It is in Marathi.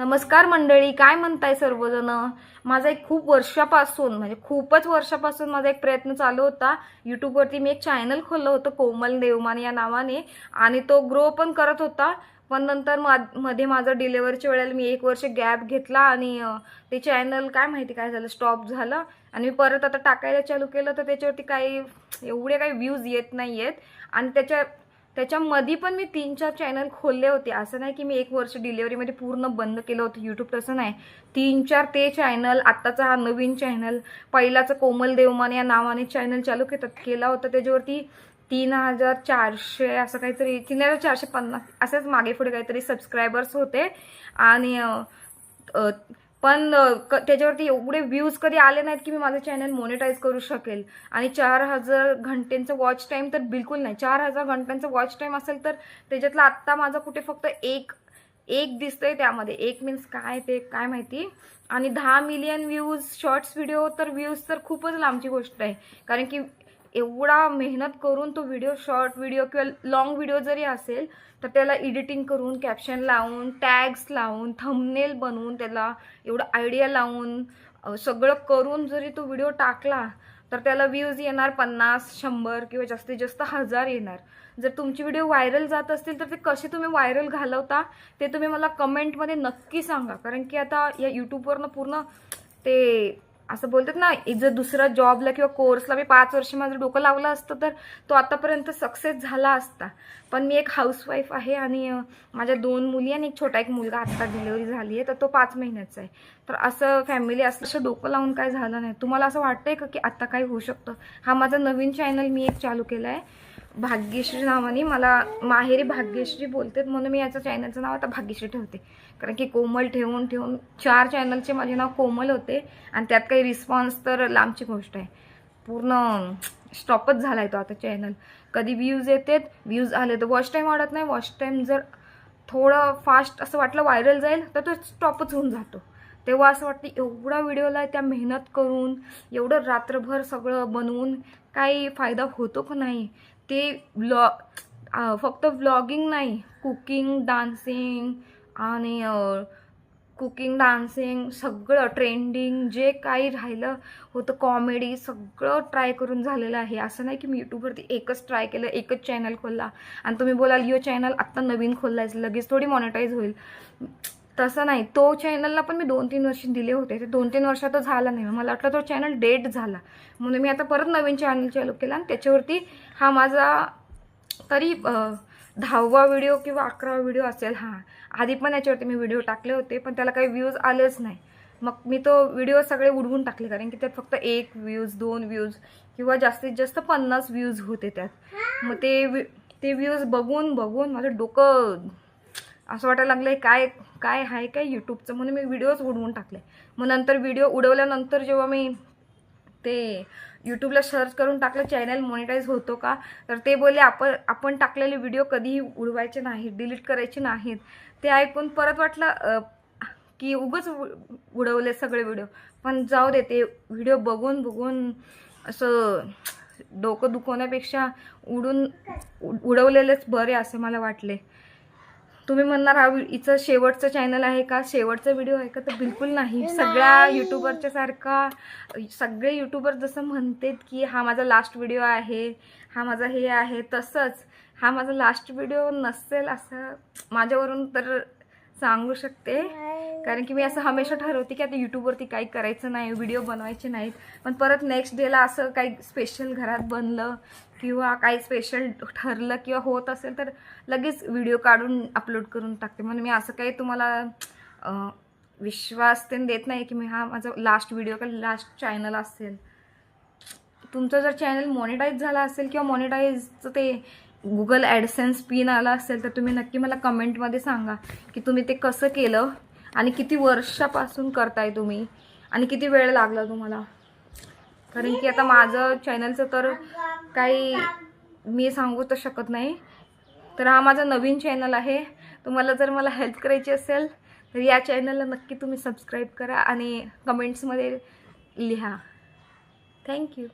नमस्कार मंडळी काय म्हणताय सर्वजण? माझा एक खूप वर्षापासून म्हणजे खूपच वर्षापासून माझा एक प्रयत्न चालू होता. यूट्यूबवरती मी एक चॅनल खोललं होतं कोमल देवमान या नावाने आणि तो ग्रो पण करत होता. पण नंतर मध्ये माझं डिलेवरीच्या वेळेला मी एक वर्ष गॅप घेतला आणि ते चॅनल काय माहिती काय झालं स्टॉप झालं. आणि मी परत आता टाकायला चालू केलं तर त्याच्यावरती काही एवढे काही व्ह्यूज येत नाही आहेत आणि त्याच्या त्याच्यामध्ये पण मी तीन चार चॅनल खोलले होते. असं नाही की मी एक वर्ष डिलेवरीमध्ये पूर्ण बंद केलं होतं यूट्यूब तसं नाही. तीन चार ते चॅनल आत्ताचा हा नवीन चॅनल पहिलाचं कोमल देवमान या नावाने चॅनल चालू केतात केला होता. त्याच्यावरती तीन हजार चारशे असं काहीतरी तीन हजार चारशे पन्नास असेच मागे पुढे काहीतरी सबस्क्रायबर्स होते. आणि पण क- त्याच्यावरती एवढे व्ह्यूज कधी आले नाहीत की मी माझं चॅनल मोनिटाईज करू शकेल. आणि चार हजार घंटेंचं वॉच टाईम तर बिलकुल नाही. चार हजार घंट्यांचं वॉच टाईम असेल तर त्याच्यातला आत्ता माझा कुठे फक्त एक एक दिसतंय त्यामध्ये. एक मीन्स काय ते काय माहिती? आणि दहा मिलियन व्ह्यूज शॉर्ट्स व्हिडिओ तर व्ह्यूज तर खूपच लांबची गोष्ट आहे. कारण की एवढा मेहनत करून तो व्हिडिओ शॉर्ट व्हिडिओ किंवा लॉंग व्हिडिओ जरी असेल तर त्याला एडिटिंग करून कॅप्शन लावून टॅग्स लावून थंबनेल बनवून त्याला एवढं आयडिया लावून सगळं करून जरी तो व्हिडिओ टाकला तर त्याला व्ह्यूज येणार पन्नास शंभर किंवा जास्तीत जास्त हजार येणार. जर तुमची व्हिडिओ व्हायरल जात असतील तर ते कसे तुम्ही व्हायरल घालवता ते तुम्ही मला कमेंटमध्ये नक्की सांगा. कारण की आता या यूट्यूबवरनं पूर्ण ते असं बोलतात ना जर दुसरा जॉबला किंवा कोर्सला मी पाच वर्ष माझं डोकं लावलं असतं तर तो आतापर्यंत सक्सेस झाला असता. पण मी एक हाऊसवाईफ आहे आणि माझ्या दोन मुली आणि एक छोटा एक मुलगा आत्ता डिलेवरी झाली आहे तर तो पाच महिन्याचा आहे. तर असं फॅमिली असं असं डोकं लावून काय झालं नाही. तुम्हाला असं वाटतंय का की आत्ता काही होऊ शकतं? हा माझा नवीन चॅनल मी एक चालू केला आहे भाग्यश्री नावाने मला माहेरी भाग्यश्री बोलतात म्हणून मी याचं चॅनलचं नाव आता भाग्यश्री ठेवते. कारण की कोमल ठेवून ठेवून चार चॅनलचे माझे नाव कोमल होते आणि त्यात काही रिस्पॉन्स तर लांबची गोष्ट आहे. पूर्ण स्टॉपच झाला आहे तो आता चॅनल कधी व्ह्यूज येतात व्ह्यूज आले तर वॉच टाईम वाढत नाही. वॉच टाईम जर थोडं फास्ट असं वाटलं व्हायरल जाईल तर तो स्टॉपच होऊन जातो. तेव्हा असं वाटतं एवढा व्हिडिओला त्या मेहनत करून एवढं रात्रभर सगळं बनवून काही फायदा होतो का नाही? ते ब्लॉ फक्त व्लॉगिंग नाही कुकिंग डान्सिंग आणि कुकिंग डान्सिंग सगळं ट्रेंडिंग जे काही राहिलं होतं कॉमेडी सगळं ट्राय करून झालेलं आहे. असं नाही की मी यूट्यूबवरती एकच ट्राय केलं एकच चॅनल खोलला. आणि तुम्ही बोलाल यो चॅनल आत्ता नवीन खोलला आहे लगेच थोडी मॉनिटाईज होईल. तसं नाही. तो चॅनलला पण मी दोन तीन वर्ष दिले होते. ते दोन तीन वर्षात झाला नाही. मला वाटलं तो चॅनल डेट झाला. म्हणून मी आता परत नवीन चॅनल चालू केला आणि त्याच्यावरती हा माझा तरी दहावा व्हिडिओ किंवा अकरावा व्हिडिओ असेल हां. आधी पण याच्यावरती मी व्हिडिओ टाकले होते पण त्याला काही व्ह्यूज आलेच नाही. मग मी तो व्हिडिओ सगळे उडवून टाकले कारण की त्यात फक्त एक व्ह्यूज दोन व्ह्यूज किंवा जास्तीत जास्त पन्नास व्ह्यूज होते त्यात. मग ते ते व्ह्यूज बघून बघून माझं डोकं असं वाटायला लागलं आहे काय काय आहे काय यूट्यूबचं म्हणून मी व्हिडिओज उडवून टाकले. मग नंतर व्हिडिओ उडवल्यानंतर जेव्हा मी ते यूट्यूबला सर्च करून टाकलं चॅनल मॉनिटाईज होतो का? तर ते बोलले आपण आपण टाकलेले व्हिडिओ कधीही उडवायचे नाहीत डिलीट करायचे नाहीत. ते ऐकून परत वाटलं की उगच उ- उडवले सगळे व्हिडिओ पण जाऊ दे ते व्हिडिओ बघून बघून असं डोकं दुखवण्यापेक्षा उडून उ- उडवलेलेच बरे असे मला वाटले. तुम्ही म्हणणार हा हिचं शेवटचं चॅनल आहे का? शेवटचा व्हिडिओ आहे का? तर बिलकुल नाही. सगळ्या युट्यूबरच्या सारखा सगळे युट्यूबर जसं म्हणतात की हा माझा लास्ट व्हिडिओ आहे हा माझा हे आहे तसंच. हा माझा लास्ट व्हिडिओ नसेल असं माझ्यावरून तर सांगू शकते. कारण की मी असं हमेशा ठरवते की आता यूट्यूबवरती काही करायचं नाही व्हिडिओ बनवायचे नाहीत. पण परत नेक्स्ट डेला असं काही स्पेशल घरात बनलं किंवा काही स्पेशल ठरलं किंवा होत असेल तर लगेच व्हिडिओ काढून अपलोड करून टाकते. म्हणून मी असं काही तुम्हाला विश्वास ते देत नाही की मी हा माझा लास्ट व्हिडिओ का लास्ट चॅनल असेल. तुमचं जर चॅनल मॉनिटाईज झाला असेल किंवा मॉनिटाईजचं ते गुगल ॲडसेन्स पिन आला असेल तर तुम्ही नक्की मला कमेंटमध्ये सांगा की तुम्ही ते कसं केलं आणि किती वर्षापासून करताय तुम्ही आणि किती वेळ लागला तुम्हाला? कारण की आता माझं चॅनलचं तर काही मी सांगू तर शकत नाही. तर हा माझा नवीन चॅनल आहे. तुम्हाला जर मला हेल्प करायची असेल तर या चॅनलला नक्की तुम्ही सबस्क्राईब करा आणि कमेंट्समध्ये लिहा. थँक्यू